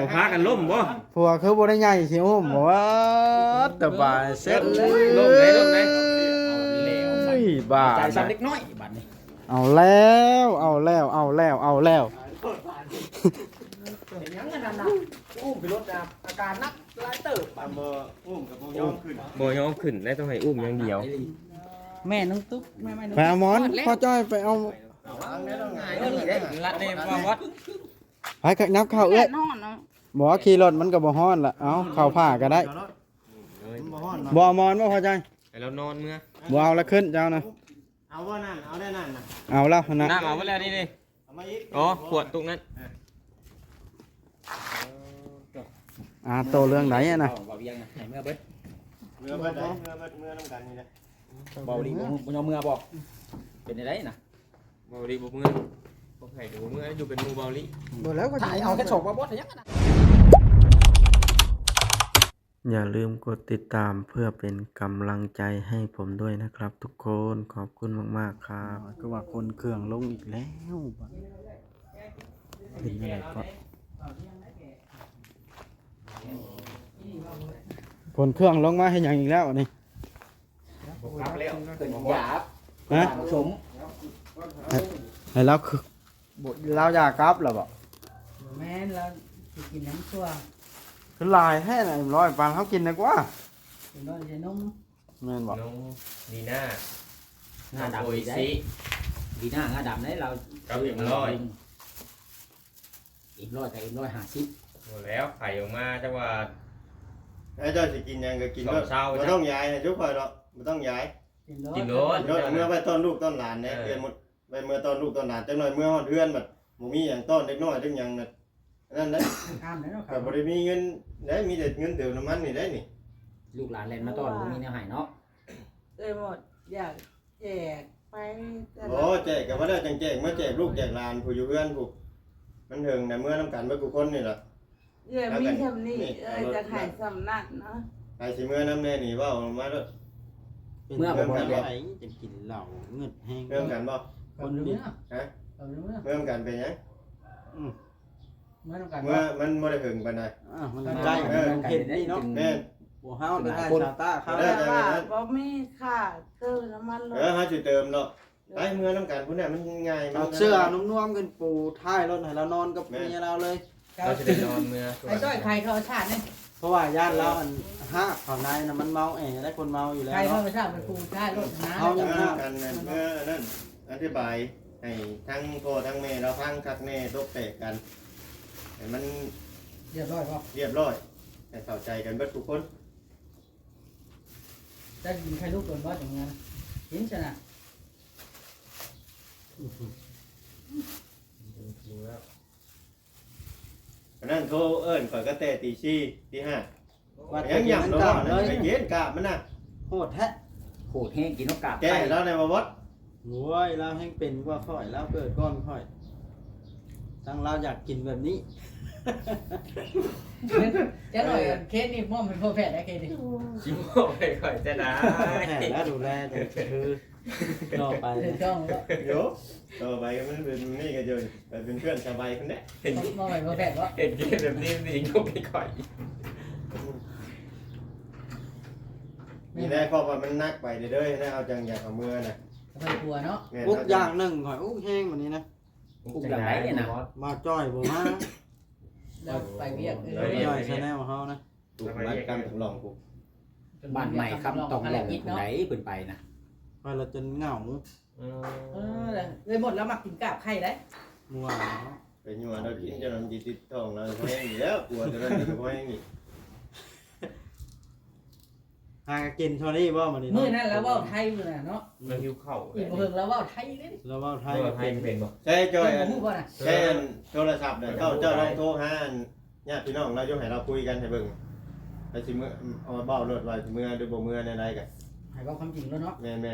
บ่พากันล่มบ่ผัวคือบ่ได้ใหญ่สิอุ้มบ่ว่าแต่บายเสร็จเลยล่มไหนล่มไหนเฮ้ยบ้าใจสั่นเล็กน้อยบัดนี้เอาแล้ว เอาแล้ว เอาแล้ว เอาแล้วเป็นยังไงนั่นน่ะอุ้มไปรถนะอาการนักหลายเติบตามบ่อุ้มกับบ่ยอมขึ้นบ่ยอมขึ้นได้ต้องให้อุ้มอย่างเดียว แม่น้องตุ๊กแม่ไม่น้องไปเอาหมอนพ่อจ้อยไปเอาเออนี่ได้ลัดในว่าวัดไปกนับข้าวเอ้ยนอนเนาะ บ่ว่าขี่รถมันก็บ่ฮ้อนละเอาเข้าผ้าก็ได้บ่ฮ้อนเนาะบ่เอาหมอนบ่พอใจให้เรานอนเมื่อบ่เอาละขึ้นเจ้านะเอาว่านั่นเอาได้นั่นน่ะเอาแล้วนะน้ำเอาไว้แล้วนี่นี่เอามาอีกอ๋อขวดตรงนั้นอ่าโตเรื่องไหนอะนะเบาเวียงนะให้เมื่อเบิดเมื่อเบิดได้เมื่อเบิดเมื่อน้ำกันนี่แหละเบาดีบ่บ่ยอมเมื่อบอกเป็นได้น่ะเบาดีบ่เมื่อบ่ให้ดูเมื่ออยู่เป็นหมู่เบาลิบ่แล้วก็ถ่ายเอาแค่ศพว่าบ่ได้ยังนะ อย่าลืมกดติดตามเพื่อเป็นกำลังใจให้ผมด้วยนะครับ ทุกคนขอบคุณมากๆครับก็ว่าคนเครื่องลงอีกแล้วเป็นอะไรก็คนเครื่องลงมาให้หยังอีกแล้วนี่ครับแล้วเป็นหยาบฮะสมให้เราคือเราอยากกลับหรอบ่แม่นเราสิกินน้ำชั่ว คือลายแค่ไหนร้อยปานเขากินดีกว่ากินน้อยใส่นมแม่นบอกน้องดีน่าหน้าดำโอ้ยได้สิดีหน้าหน้าดำได้เรากับอีกร้อย อีกร้อยกับอีกร้อยห้าสิบหมดแล้วไข่ออกมาจังว่าไอ้เจ้าสิกินหยังก็กินสองเช้าบ่ต้องย้ายให้ทุกคนหรอกบ่ต้องย้ายกินรสกินรถรถเมื่อไปต้อนลูกต้อนหลานเนี่ยเออเพื่อนหมดไปเมื่อต้อนลูกต้อนหลานจังหน่อยเมื่อฮอดเพื่อนบัดบ่มีหยังต้อนเด็กน้อยจังหยังน่ะ นั่นแหละข้ามแล้วเนาะคก็รับบ่ได้มีเงินได้มีแต่เงินเติมน้ำมันนี่ได้นี่ลูกหลานเล่นมาต้อนบ่มีแนวให้เนาะเอ้ยหมดอยากแจกไปแต่โอ้แจกก็บ่ได้จังแจกมาแจกลูกแจกหลานผู้อยู่เพื่อนผู้มันถึงน่ะเมื่อนํกันเบิดทุกคนนี่ล่ะ เอ้ยมีทำนี่เอ้ยจะขายสำนักเนาะไปสิเมื่อน้ำแน่นี่เว้ามาเด้อเมื่อบ่บ่ได้จะกินเหล้าเงินแห้งเริ่มกันบ่คนเมื่อฮะคนเมื่อเริ่มกันเป็นหยัง เมื่อต้องการเมื่อมันบ่ได้ถึงปานใด อ่ามันใกล้มันเห็นนี่เนาะแม่นบ่เฮาได้ได้ชาวต้าเขาได้ แต่ว่าบ่มีค่าเติมน้ำมันรถเออเฮาสิเติมเนาะไปเมื่อน้ำกันพุ่นน่ะมันง่ายเอาเสื้อนุ่มๆกันปูท้ายรถให้เรานอนกับเมียเราเลย เราจะได้นอนเมื่อไอ้จ้อยใครเขาชาตินี่เพราะว่าญาติเราอันห้าเขาในน่ะมันเมาแอได้คนเมาอยู่แล้วใครเขาเนาะชาติเป็นครูชาติรถนะเอาเมื่ย่อน้ำกันนั่นเมื่อนั่นอธิบายให้ทั้งพ่อทั้งแม่เราฟังคักแน่ตกแตกกัน ให้มันเรียบร้อยป่ะเรียบร้อยให้เข้าใจกันเบิดทุกคนจะกินใครลูกโดนบ่อย่างเงี้ยกินชนะอันนั้นโทรเอิ้นข่อยก็แต่ตี4ตีห้าวัดยังหยังนเนาะกลับนั่เลนยไปเย็นกะมันน่ะโหดแท้โคตรแห้งกินนกกาบแก้แล้วในบ่วัดโว้ยเราแห้งเป็นกว่าค่อยเราเกิดก้อนค่อย ทั้งเราอยากกินแบบนี้จะหน่อยเคสนี่ม่อมเป็นพ่อแพทย์ได้เคสนี่ชิมเอาไปก่อนจะได้แผลแล้วดูแลจะคือต่อไปเดี๋ยวจ้องว่าเดี๋ยวต่อไปก็มันเป็นนี่ก็จะไปเป็นเพื่อนสบายคนเนี้ยม่อมเป็นพ่อแพทย์วะเห็นเกมแบบนี้สิยกไปก่อนนี่แหละเพราะว่ามันนักไปเด้อๆนะเอาจังอยากเอามือน่ะไปกลัวเนาะแม่นอุกเจัอย่างหนึ่งข่อยอุกแห้งวันนี้นะ อุ้มหลังไหนเนี่ยนะมาจ้อยบ่มาเราไปเวียกเอเอ้อยจ้อยชาแนลเฮานะถูกรัดกันถึงลองกูบ้านใหม่คำตองแหลงกินไหนเนาะเพิ่นไปนะไปเราจนเหงาเออเลยหมดแล้วมากินกาบไข่ได้มัวไปยัวเรากินจนมันจิตติดท้องเราเพราะแห้งอยู่แล้วกลัวจะนั่นนี่ก็เพราะแห้งอีก หากกินเท่านี้บ่มื้อนี้มื้อนั้นแล้วว่าไทยมื้อน่ะเนาะมันหิวเข่าอีกเพิ่งแล้วว่าไทยเด้เราเว้าไทไทยยก็ไทเป็ยนเป็นบ่ใช่จ้อยอัน ฮู้บ่น่ะใช่อันโทรศัพท์เนี่ยเจ้าเจ้าลองโทรหาอันญาติพี่น้องเราอยู่ให้เราคุยกันให้เบิ่งไปสิมื้อเอามาเบ้ารถไว้สิมื้อหรือบ่มื้อในใดกันให้บอกความจริงแล้วเนาะแม่น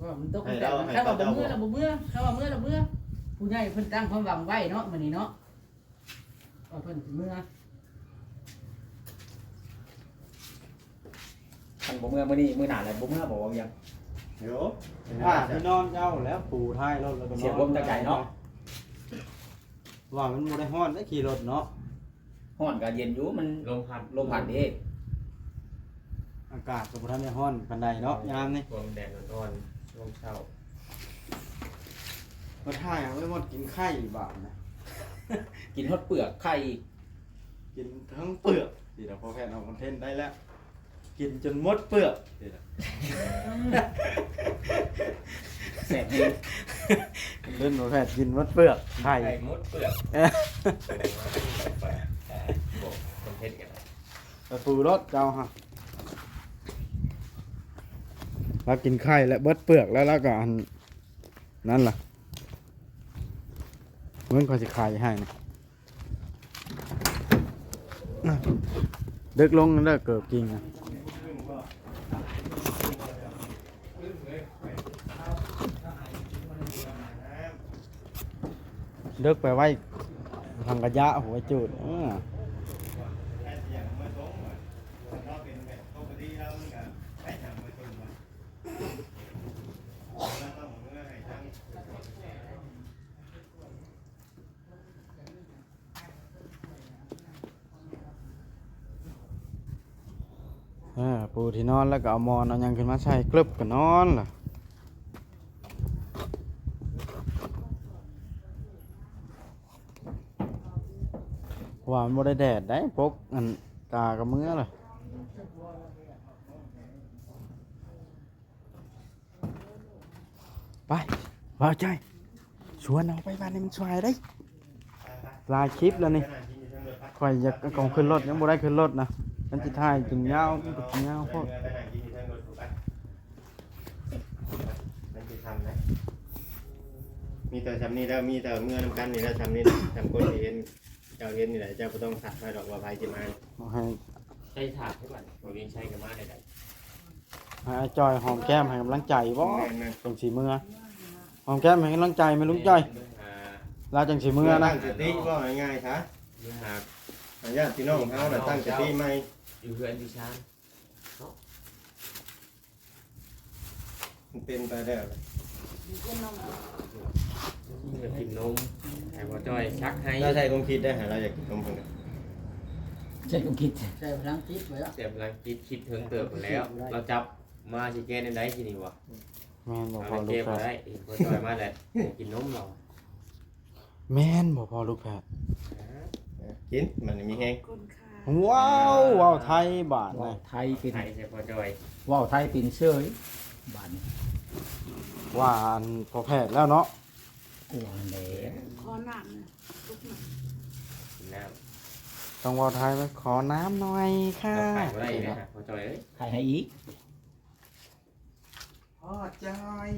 ว่ามันตกแต่ถ้าว่าบ่มื้อแล้วบ่มื้อถ้าว่ามื้อแล้วมื้อผู้ใหญ่เพิ่นตั้งความหวังไว้เนาะมื้อนี้เนาะว่าเพิ่นสิมื้อ ทางบ่เมื่อมื้อนี้มื้อหน้าแล้วบ่เมื่อบ่ว่ายังๆเดี๋ยวอ่าพี่นอนเจ้าแล้วปูท้ายรถแล้วก็นอนเสียงลมจากใจเนาะ ว่ามันบ่ได้ฮ้อนได้ขี่รถเนาะห้อนกับเย็นอยู่มันลมพัดลมพัดเด้อากาศก็บ่ทันได้ร้อนปานใดเนาะยามนี่ลมแดดร้อนๆช่วงเช้าบ่ถ่ายเอาไว้หมดกินไข่บาดนะกินฮอดเปลือกไข่ กินทั้งเปลือกนี่เราพอแพทย์เอาคอนเทนต์ได้แล้ว กินจนหมดเปลือกนี่ล่ะแสบดีเล่นพอแพทย์กินหมดเปลือกไข่ ไข่มดเปลือกเอ๊ะบอกคนเทศกันประตูรถเจ้าฮะเรากินไข่และเบิดเปลือกแล้วแล้วก็อันนั่นล่ะเมื่อคอยสิขายให้นะน่ะเด็กลงนั่นเด้อเกิดจริงนะ เด็กไปไว้ทางกระยะหัวจุดปูที่นอนแล้วก็เอามอนเอายังขึ้นมาใส่กลึบก็นอนล่ะ ว่ามันบ่ได้แดดได้ปกอันตากับมือเลยไปว่าใจชวนเอาไปบ้านนี้มันสวยได้ลายคลิปแล้วนี่คอยอยากเอางขึ้นรถยังบ่ได้ขึ้นรถนะมันสิถ่ายกินยาวมันก็กินยาวโพดมันจะทำนะมีแต่ทำนี่แล้วมีแต่เมื่อน้ำกันนี่แล้วทำนี่ทำคนเห็น เจ้าเห็นนี่แหละเจ้าก็ต้องสักไปดอกว่าภัยจะมาเอาให้ใช้ถาดให้มันผมยังใช้กันมาได้ให้อาจอยหอมแก้มให้กำลังใจบ่แม่นแม่นจังสีมือหอมแก้มให้กำลังใจไหม่ลุงจ้อยอ่าลาจังสีมือนะตั้งสติว่าง่ายๆครับเมื่อหากญาติพี่น้องของเขาน่ะตั้งสติไหมอยู่เพื่อนดิฉันมันเป็นไปได้วอยากกินนมให้พ่อจ้อยชักให้เราใช้ความคิดได้หาเราอยากกินนมเพิ่นน่ะใช่ก็คิดใช่พลังจิตไว้แล้วเสียบลังคิดคิดถึงเติบหมดแล้ว เราจับมาสิแกในได้ทีนี้วะแม่นบ่เอาพอไปลูเก็กบแพมาทได้ย์เห็นพ่อจ้อยมาแล้วอยากกินนมเราแม่นบ่พอลูกแพทย์กินมันมีแห้งว้าวว้าวไทยบาทว่านะไทยเป็นไทยใช่พ่อจ้อยว่าวไทยเป็นเชยบ้านนี้ว่าอันพอแพทย์แล้วเนาะ กลัวแหล้ขอน้ำนะลุกหน่อยกินน้ต้องว้าวไทยไหมขอน้ำหน่อยำค่ะ เราขายมาได้นะพ่อจ้อยเอ้ยใครให้อีกพ่อจอย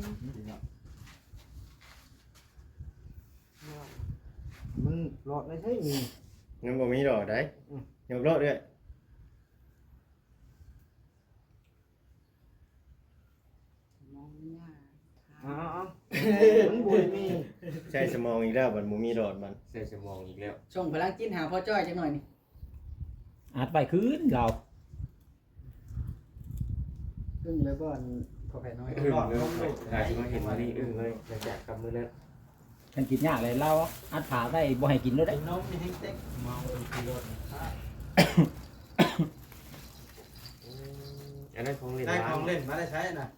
มึงหลอดไม่ใช่มียังบ่มีดอกได้ยกรถด้วย มองหน้า อ๋อมันบุยมีใช้สมองอีกแล้วมันบ่มีดอกมันเสียสมองอีกแล้วส่งพลังจิตหาพ่อจ้อยจังหน่อยนี่อาจไปคืนเราอึ้งเลยบ่อนพอแผ่น้อยอึ้งเลยใครที่มาเห็นมานี่อึ้งเลยอยากจับกำมือแล้วฉันกินยากเลยเราอัดผาได้บ่ให้กินแล้วได้ไอ้นมมีทิ้งเต็กเมาเป็นกิโลอันนั้นของเล่นได้ร้าของนเล่นมาได้ใช้น่ะ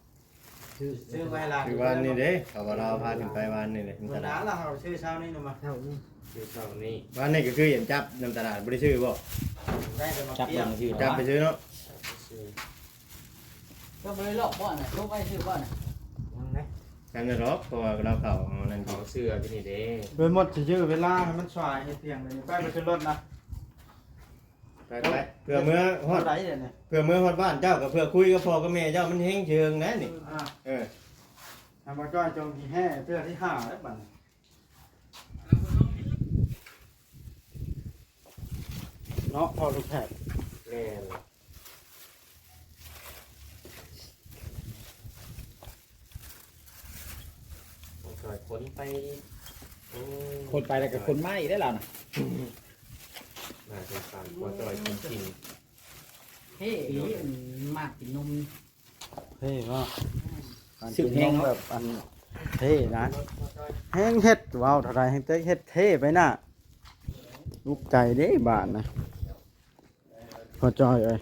ชื่อชื่อไว้ล่ะคือวันนี้เด้เขาว่าเราพาขึ้นไปวันนี้เลยวันนั้นล่ะเราชื่อเช้านี้นะมาเท่านี้คือเท่านี้วันนี้ก็คือเห็นจับนำตลาดบ่ได้ชื่อบ่ได้แต่มาจับเปรี้ลยวงชื่อจับไปซื้อเนาะก็บ่ได้หลอกบ่อนน่ะลบไว้ชื่อบ่อนน่ะจำได้หรอกเพราะว่าเราเข้าเอานั่นขกิอนงเสื้อที่นี่เด้โดยหมดจะยื้อเวลาให้มันสวายให้เตียงเลยนี่ไปไปขึ้นรถนะ ไปไปเพื่อเมื่อฮอดเท่าไหรเดี๋ยวนี้เพื่อเมื่อฮอดบ้านเจ้ากับเพื่อคุยกับพ่อกับแม่เจ้ามันเฮงเชิงนะนี่ อ่าเออทำมาจ้อยจงที่แห่เพื่อที่ห้าแล้วบัดนี้เนาะพอลูกแพทย์แน่นก่อนคนไปคนไปแล้วก็คนไม่ได้แล้วนะ น่าสงสารพ่อจ้อยจริงเฮ้อีอันมากกินนมเท่มากการกินนมแบบอันเท่นะแห้งเฮ็ดว้าวเท่าไรแห้งเต๊กเฮ็ดเท่ไปน่ะลูกใจเด้บาทนะพอจอยเอ้ย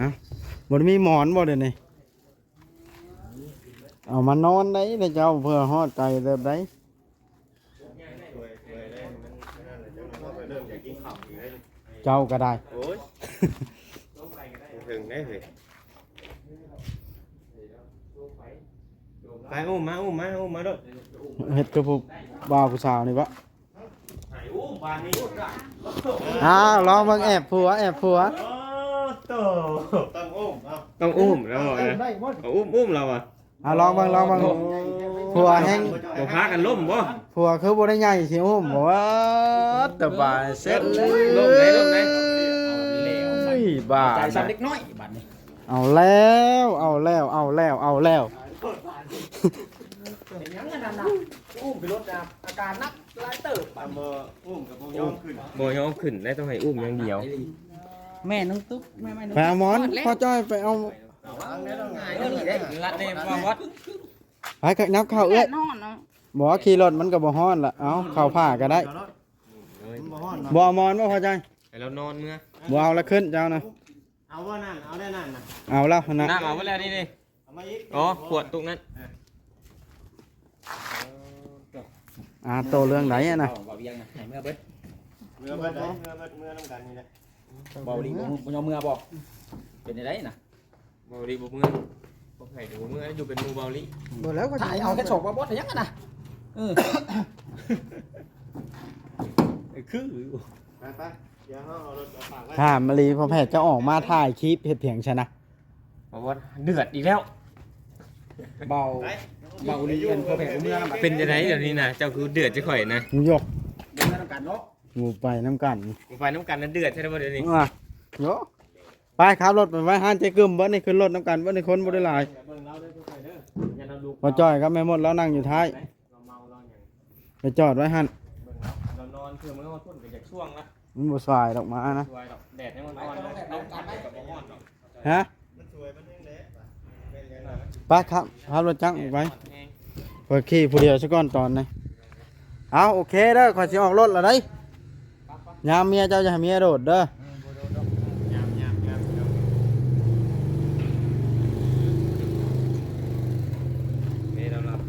นะบนมีหมอนบ่เดี๋ยวนี้เอามานอนได้เดี๋ยวเจ้าเพื่อฮอดใจเติบได้สวยสวยเลยมันนั่นแหละจังเราไปเริ่มอยากกินข้าวอีกแล้ว เจ้าก็ได้ โอ้ยถึงได้เลยไปอุ้มมาอุ้มมาอุ้มมาด้วยเฮ็ดกับผู้บ่าวผู้สาวนี่ปะไอ้อุ้มบานนี้อ้าวลองเบิ่งแอบผัวแอบผัวโอ้โตต้องอุ้มเอาต้องอุ้มแล้วบอกนะเอาอุ้มอุ้มเราอะเอาลองเบิ่งลองเบิ่งผัวแห้งบ่พากันล่มบ่ ผัวคือบ่ได้ใหญ่สิอุ้มบ่ว่าแต่บายเสร็จเลยล่มไหนล่มไหนเฮ้ยบ้าใจสั่นเล็กน้อยบัดนี้เอาแล้ว เอาแล้ว เอาแล้ว เอาแล้วเป็นยังไงนั่นน่ะอุ้มไปรถนะอาการนักหลายเติบตามเบอร์อุ้มกับพวกยอมขึ้นบ่ยอมขึ้นได้ต้องให้อุ้มอย่างเดียว แม่น้องตุ๊กแม่แม่น้องไปเอาหมอนพ่อจ้อยไปเอาเออนี่ได้รัดนี่ว่าวัดไปกนับข้าวเอ้ยนอนเนาะ บ่ว่าขี่รถมันก็บ่ฮ้อนละเอาเข้าผ้าก็ได้บ่เอาหมอนบ่พ่อจ้อยให้เรานอนเมื่อบ่เอาละขึ้นเจ้านะเอาว่านั่นเอาได้นั่นนะเอาแล้วนะน้ำเอาไว้แล้วนี่นี่เอามาอีกอ๋อขวดตรงนั้นอ่าโตเรื่องไหนอะนะเบาเวียงนะให้เมื่อเบิดเมื่อเบิดเมื่อเบิดเมื่อน้ำกันนี่แหละเบาดีบ่บ่ยอมเมื่อบอกเป็นได้นะเบาดีบ่เมื่อบ่ให้ดูเมื่ออยู่เป็นหมู่เบาลิบ่แล้วก็ถ่ายเอาแค่ฉกมาบดยังกันนะ เออคือไปไปเดี๋ยวเอารถมาฝากไว้ถามมาลีพอแพทย์จะออกมาถ่ายคลิปเฮ็ดเถียงชนะ บอกว่าเดือดอีกแล้ว เบาไปเบาดีเงินพอแผ่เมื่อนะบัดเป็นจังไดเดี๋ยวนี้นะเจ้าคือเดือดจะข่อยนะยกเมื่อน้ำกันเนาะหมูไปน้ำกันกูไปน้ำกันนั้นเดือดใช่ไหมเดี๋ยวนี้อะโยไปครับรถไปไว้ห้านเจ๊กึมเบิ้นี่ขึ้นรถน้ำกันเบิ้นี่คนบ่ได้หลายเบิ่งเราได้ทุกคนเด้ออย่าเราดูพอจ้อยครับแม่มดแล้วนั่งอยู่ท้าย จอดไว้หันเบิ่งเราเรานอนคือมันก็มาทุ่นกับจากช่วงละมันบ่สายดอกมานะสวยดอกแดดให้มันอ่อนนะน้ำกันกับบ่อ่อนดอกฮะมันสวยมันยังเละเป็นยังไงไปครับครับรถจักรไปพอขี่ผู้เดียวซะก่อนตอนนี้เอาโอเคเด้อขอยสิออกรถแล้วได้ยยามเมียเจ้าจะให้เมียโดดเด้อ ยามยามยามยาม นี่เราหลับ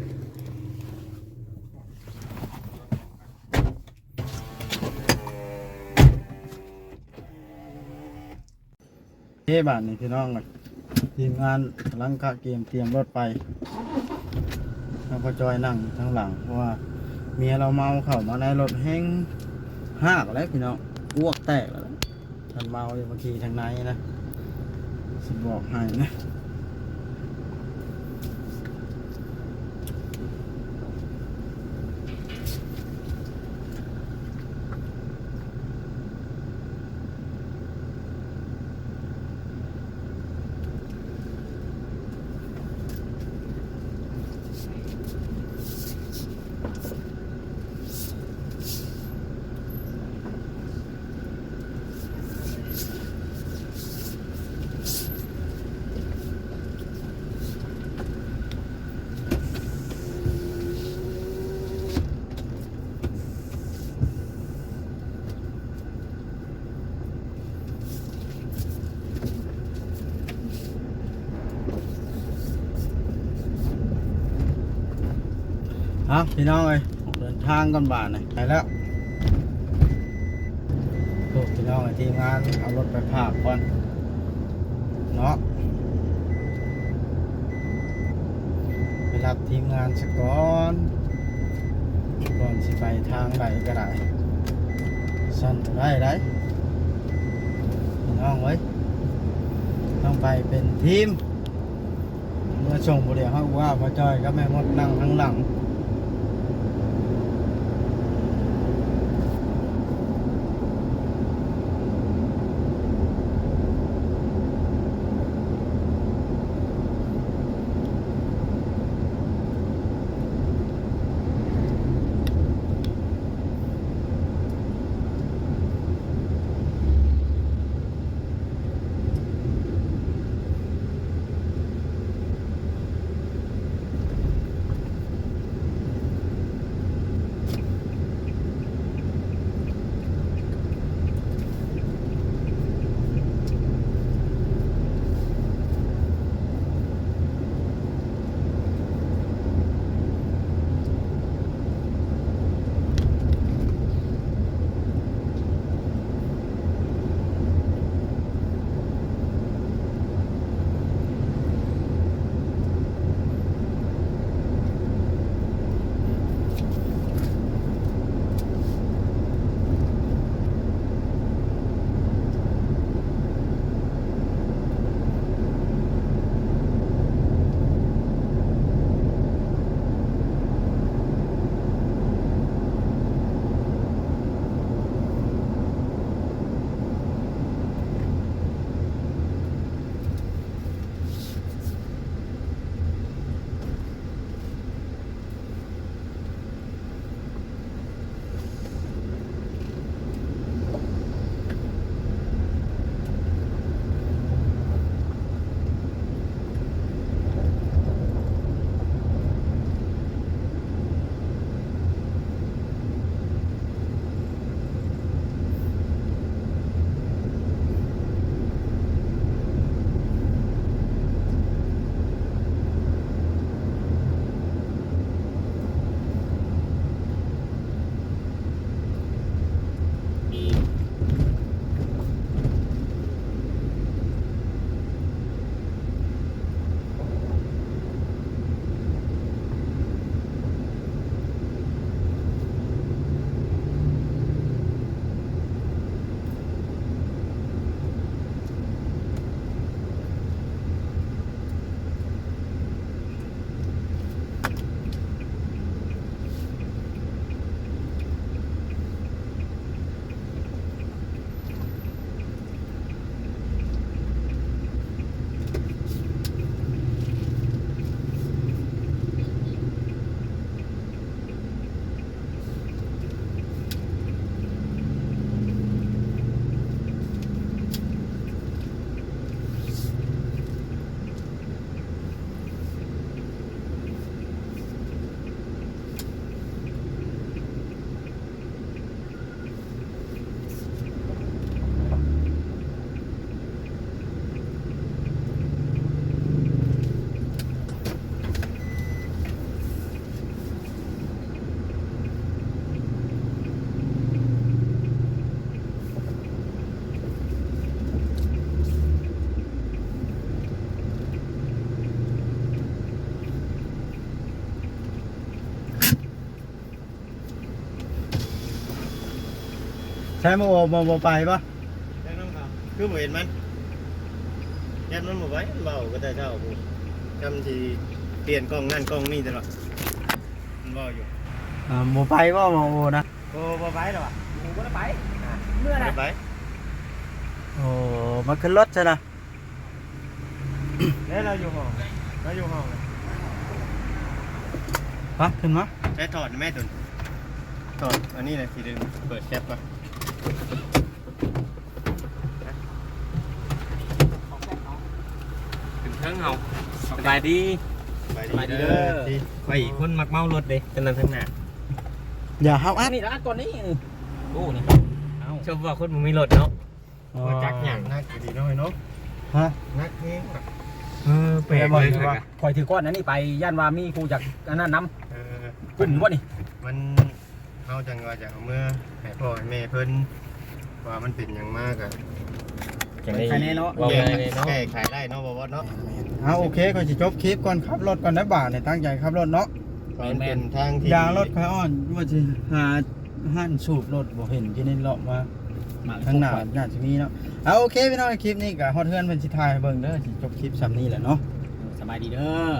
เฮ้บ้านนี่พี่น้องทีมงานกำลังคะเกมเตรียมรถไปแล้วก็จอยนั่งทั้งหลังเพราะว่าเมียเราเมาเข่ามาในรถแห้งห้ากแล้วพี่น้องอ้วกแตกแล้วท่านเมาอยู่เมื่อกี้ทางในนะสิบอกให้นะะพี่น้องเอ้ยเดินทางกันบ้านเลยไปแล้วโอ้พี่น้องไอ้ทีมงานเอารถไปพากก่อนเนาะไปรับทีมงานสักก่อนก่อนสิไปทางไหนก็ได้สั้นได้ได้พี่น้องเว้ต้องไปเป็นทีมเมื่อส่งบุเรียเขาว่าพอจอยก็แม่มดนั่งข้างหลัง ใช้โมโอโมโมไปปะแจ้งน้องเขาคือบ่เห็นมันยัดมันบ่ไว้มันเบาก็แต่เช้ากูจำทีเปลี่ยนกล้องนั่นกล้องนี่ตลอดมันเบาอยู่อ่าโมไปว่าโมโอนะโอ้บ่ไปหรอวะกูก็ได้ไปเมื่อไหร่บ่ไปโอ้มาขึ้นรถใช่นะแล้วเราอยู่ห้องเราอยู่ห้องเลยปะขึ้นมาใช้ถอดแม่ตุนถอดอันนี้เลยทีดึงเปิดแคปป่ะ ถึงเทิงเฮาสบายดีไปดีเด้อที่ไปอีกคนมักเมารถเด้จนนั้นทั้งหน้าอย่าเฮาอัอันดนี้ร้านก่อนนี้โอ้นี่เอ้าชอบว่าคนบ่มีรถเนาะมาจักหยังนักดีน้อยเนาะฮะนักเองว่ะเออแปลกเลยครับคอยถือก้อนนั้นนี่ไปย่านว่ามีกูจากอันนั้นน้เออำกลุ่มอยู่วะนี่มัน เขาจังว่าจะเอาเมื่อให้พ่อให้แม่เพิ่นว่ามันเป็นหยังมากอะจังได้ภายในเนาะ ว่าแก้ภายในเนาะแก้ไขได้เนาะบ่บ่เนาะเอาโอเคก็จะจบคลิปก่อนขับรถก่อนนะบ่าเนี่ยตั้งใจขับรถเนาะมันเป็นทางที่ยางรถไฟอ่อนว่าจะหาห้านสูบรถบ่เห็นที่นี่เลาะมามา ข้างหน้าน่าจะมีเนาะเอาโอเคพี่น้องคลิปนี้ก็ฮอดเฮือนเป็นสิทายให้เบิ่งเด้อสิจบคลิปซ้ำนี้แหละเนาะ สบายดีเด้อ